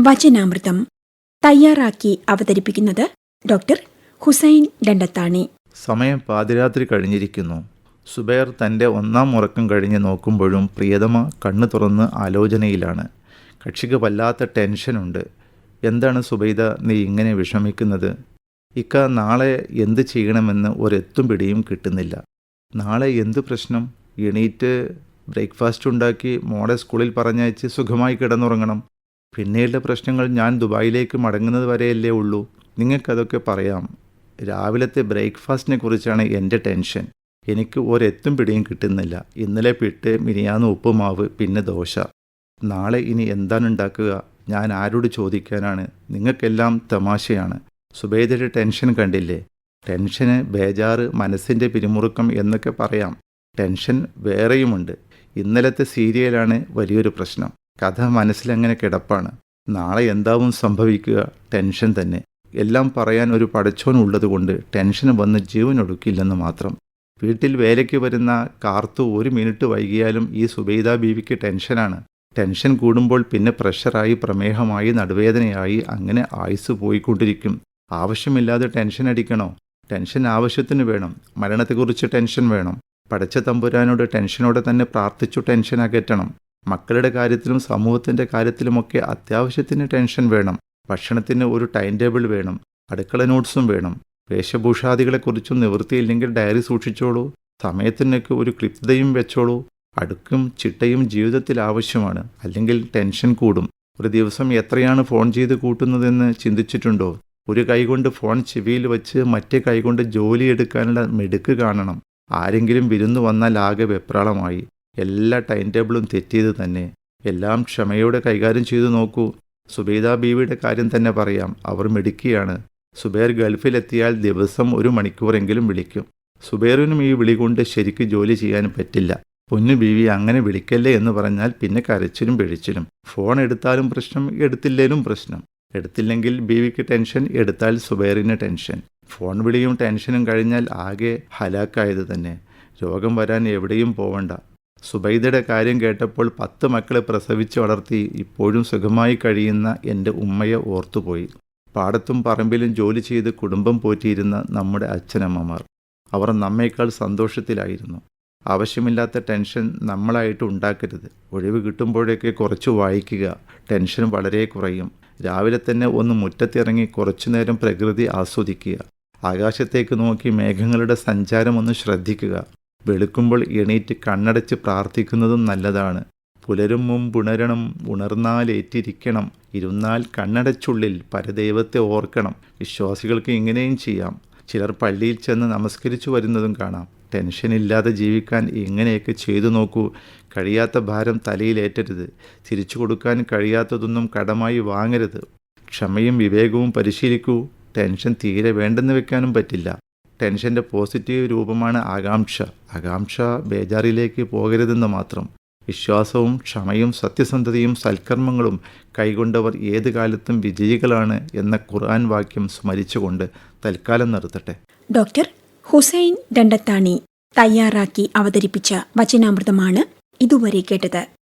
വചനാമൃതം തയ്യാറാക്കി അവതരിപ്പിക്കുന്നത് ഡോക്ടർ ഹുസൈൻ ദണ്ടത്താണി സമയം പാതിരാത്രി കഴിഞ്ഞിരിക്കുന്നു. സുബേർ തന്റെ ഒന്നാം ഉറക്കം കഴിഞ്ഞ് നോക്കുമ്പോഴും പ്രിയതമ കണ്ണു തുറന്ന് ആലോചനയിലാണ്. കക്ഷിക്ക് വല്ലാത്ത ടെൻഷനുണ്ട് എന്താണ് സുബൈദ നീ ഇങ്ങനെ വിഷമിക്കുന്നത്? ഇക്ക നാളെ എന്ത് ചെയ്യണമെന്ന് ഒരെത്തും പിടിയും കിട്ടുന്നില്ല. നാളെ എന്ത് പ്രശ്നം? എണീറ്റ് ബ്രേക്ക്ഫാസ്റ്റ് ഉണ്ടാക്കി മോളെ സ്കൂളിൽ പറഞ്ഞയച്ച് സുഖമായി കിടന്നുറങ്ങണം. പിന്നീടുള്ള പ്രശ്നങ്ങൾ ഞാൻ ദുബായിലേക്ക് മടങ്ങുന്നത് വരെയല്ലേ ഉള്ളൂ. നിങ്ങൾക്കതൊക്കെ പറയാം. രാവിലത്തെ ബ്രേക്ക്ഫാസ്റ്റിനെ കുറിച്ചാണ് എന്റെ ടെൻഷൻ. എനിക്ക് ഒരെത്തും പിടിയും കിട്ടുന്നില്ല. ഇന്നലെ പിട്ട് മിനിയാന്ന് ഉപ്പുമാവ് പിന്നെ ദോശ. നാളെ ഇനി എന്താണ് ഉണ്ടാക്കുക? ഞാൻ ആരോട് ചോദിക്കാനാണ്. നിങ്ങൾക്കെല്ലാം തമാശയാണ്. സുബേദയുടെ ടെൻഷൻ കണ്ടില്ലേ? ടെൻഷന് ബേജാറ് മനസ്സിന്റെ പിരിമുറുക്കം എന്നൊക്കെ പറയാം. ടെൻഷൻ വേറെയുമുണ്ട്. ഇന്നലത്തെ സീരിയലാണ് വലിയൊരു പ്രശ്നം. കഥ മനസ്സിലങ്ങനെ കിടപ്പാണ്. നാളെ എന്താവും സംഭവിക്കുക? ടെൻഷൻ തന്നെ. എല്ലാം പറയാൻ ഒരു പടച്ചോൻ ഉള്ളതുകൊണ്ട് ടെൻഷൻ വന്ന് ജീവനൊടുക്കില്ലെന്ന് മാത്രം. വീട്ടിൽ വേലയ്ക്ക് വരുന്ന കാർത്തു ഒരു മിനിറ്റ് വൈകിയാലും ഈ സുബൈദ ബീവിക്ക് ടെൻഷനാണ്. ടെൻഷൻ കൂടുമ്പോൾ പിന്നെ പ്രഷറായി പ്രമേഹമായി നടുവേദനയായി അങ്ങനെ ആയുസ് പോയിക്കൊണ്ടിരിക്കും. ആവശ്യമില്ലാതെ ടെൻഷൻ അടിക്കണോ? ടെൻഷൻ ആവശ്യത്തിന് വേണം. മരണത്തെക്കുറിച്ച് ടെൻഷൻ വേണം. പടച്ച തമ്പുരാനോട് ടെൻഷനോടെ തന്നെ പ്രാർത്ഥിച്ചു ടെൻഷൻ അകറ്റണം. മക്കളുടെ കാര്യത്തിലും സമൂഹത്തിന്റെ കാര്യത്തിലുമൊക്കെ അത്യാവശ്യത്തിന് ടെൻഷൻ വേണം ഭക്ഷണത്തിന് ഒരു ടൈം ടേബിൾ വേണം അടുക്കള നോട്ട്സും വേണം. വേഷഭൂഷാദികളെക്കുറിച്ചും നിവൃത്തിയില്ലെങ്കിൽ ഡയറി സൂക്ഷിച്ചോളൂ സമയത്തിനൊക്കെ ഒരു ക്ലിപ്തയും വെച്ചോളൂ. അടുക്കും ചിട്ടയും ജീവിതത്തിൽ ആവശ്യമാണ് അല്ലെങ്കിൽ ടെൻഷൻ കൂടും. ഒരു ദിവസം എത്രയാണ് ഫോൺ ചെയ്ത് കൂട്ടുന്നതെന്ന് ചിന്തിച്ചിട്ടുണ്ടോ? ഒരു കൈകൊണ്ട് ഫോൺ ചെവിയിൽ വെച്ച് മറ്റേ കൈകൊണ്ട് ജോലി എടുക്കാനുള്ള മിടുക്ക് കാണണം. ആരെങ്കിലും വിരുന്നു വന്നാൽ ആകെ വെപ്രാളമായി. എല്ലാ ടൈം ടേബിളും തെറ്റിയത് തന്നെ. എല്ലാം ക്ഷമയോടെ കൈകാര്യം ചെയ്തു നോക്കൂ. സുബൈദ ബീവിയുടെ കാര്യം തന്നെ പറയാം. അവർ മിടുക്കിയാണ്. സുബൈർ ഗൾഫിലെത്തിയാൽ ദിവസം ഒരു മണിക്കൂറെങ്കിലും വിളിക്കും. സുബേറിനും ഈ വിളി കൊണ്ട് ശരിക്ക് ജോലി ചെയ്യാൻ പറ്റില്ല. പൊന്നു ബീവി അങ്ങനെ വിളിക്കല്ലേ എന്ന് പറഞ്ഞാൽ പിന്നെ കരച്ചിലും പിഴിച്ചിലും. ഫോൺ എടുത്താലും പ്രശ്നം എടുത്തില്ലേലും പ്രശ്നം. എടുത്തില്ലെങ്കിൽ ബീവിക്ക് ടെൻഷൻ എടുത്താൽ സുബൈറിന് ടെൻഷൻ. ഫോൺ വിളിയും ടെൻഷനും കഴിഞ്ഞാൽ ആകെ ഹലാക്കായത് തന്നെ. രോഗം വരാൻ എവിടെയും പോവണ്ട. സുബൈദയുടെ കാര്യം കേട്ടപ്പോൾ പത്ത് മക്കളെ പ്രസവിച്ച് വളർത്തി ഇപ്പോഴും സുഖമായി കഴിയുന്ന എന്റെ ഉമ്മയെ ഓർത്തുപോയി. പാടത്തും പറമ്പിലും ജോലി ചെയ്ത് കുടുംബം പോറ്റിയിരുന്ന നമ്മുടെ അച്ഛനമ്മമാർ. അവർ നമ്മേക്കാൾ സന്തോഷത്തിലായിരുന്നു. ആവശ്യമില്ലാത്ത ടെൻഷൻ നമ്മളായിട്ട് ഉണ്ടാക്കരുത്. ഒഴിവ് കിട്ടുമ്പോഴൊക്കെ കുറച്ച് വായിക്കുക. ടെൻഷൻ വളരെ കുറയും. രാവിലെ തന്നെ ഒന്ന് മുറ്റത്തിറങ്ങി കുറച്ചു നേരം പ്രകൃതി ആസ്വദിക്കുക. ആകാശത്തേക്ക് നോക്കി മേഘങ്ങളുടെ സഞ്ചാരം ഒന്ന് ശ്രദ്ധിക്കുക. വെളുക്കുമ്പോൾ എണീറ്റ് കണ്ണടച്ച് പ്രാർത്ഥിക്കുന്നതും നല്ലതാണ്. പുലരും മുമ്പുണരണം ഉണർന്നാലേറ്റിരിക്കണം. ഇരുന്നാൽ കണ്ണടച്ചുള്ളിൽ പരദൈവത്തെ ഓർക്കണം. വിശ്വാസികൾക്ക് ഇങ്ങനെയും ചെയ്യാം. ചിലർ പള്ളിയിൽ ചെന്ന് നമസ്കരിച്ചു വരുന്നതും കാണാം. ടെൻഷനില്ലാതെ ജീവിക്കാൻ ഇങ്ങനെയൊക്കെ ചെയ്തു നോക്കൂ? കഴിയാത്ത ഭാരം തലയിലേറ്റരുത് തിരിച്ചു കൊടുക്കാൻ കഴിയാത്തതൊന്നും കടമായി വാങ്ങരുത്. ക്ഷമയും വിവേകവും പരിശീലിക്കൂ. ടെൻഷൻ തീരെ വേണ്ടെന്ന് വെക്കാനും പറ്റില്ല. ടെൻഷന്റെ പോസിറ്റീവ് രൂപമാണ് ആകാംക്ഷ. ആകാംക്ഷ ബേജാറിലേക്ക് പോകരുതെന്ന് മാത്രം. വിശ്വാസവും ക്ഷമയും സത്യസന്ധതയും സൽക്കർമ്മങ്ങളും കൈകൊണ്ടവർ ഏത് കാലത്തും വിജയികളാണ് എന്ന ഖുർആൻ വാക്യം സ്മരിച്ചുകൊണ്ട് തൽക്കാലം നിർത്തട്ടെ. ഡോക്ടർ ഹുസൈൻ ദണ്ടത്താണി തയ്യാറാക്കി അവതരിപ്പിച്ച വചനാമൃതമാണ് ഇതുവരെ കേട്ടത്.